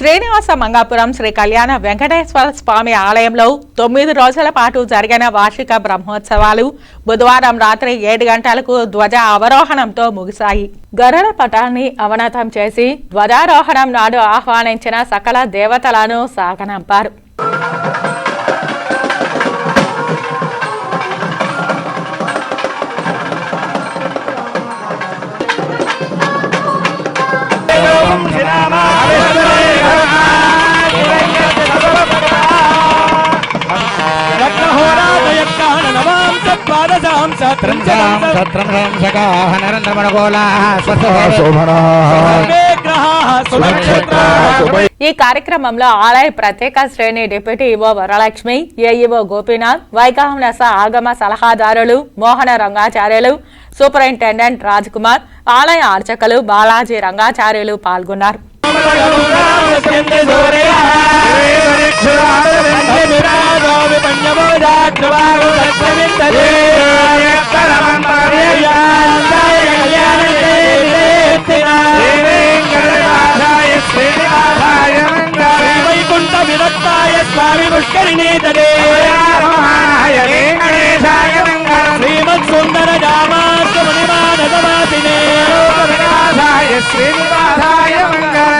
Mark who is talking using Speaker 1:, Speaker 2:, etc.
Speaker 1: శ్రీనివాస మంగాపురం శ్రీ కళ్యాణ వెంకటేశ్వర స్వామి ఆలయంలో తొమ్మిది రోజుల పాటు జరిగిన వార్షిక బ్రహ్మోత్సవాలు బుధవారం రాత్రి ఏడు గంటలకు ధ్వజ అవరోహణంతో ముగిశాయి. గరుడ పటాన్ని అవనతం చేసి ధ్వజారోహణం నాడు ఆహ్వానించిన సకల దేవతలను సాగనంపారు.
Speaker 2: సత్రం నరేంద్రమణగోళాః
Speaker 1: ఈ కార్యక్రమంలో ఆలయ ప్రత్యేక శ్రేణి deputy EO Varalakshmi AEO Gopinath Vaikhanasa ఆగమ సలహాదారులు మోహన రంగాచార్యులు సూపరింటెండెంట్ రాజ్ కుమార్ ఆలయ అర్చకులు బాలాజీ రంగాచార్యులు పాల్గొన్నారు. పుష్కరిణేతరే గణేశాయ శ్రీమత్సుందర రామాత్మనిమానవాసినే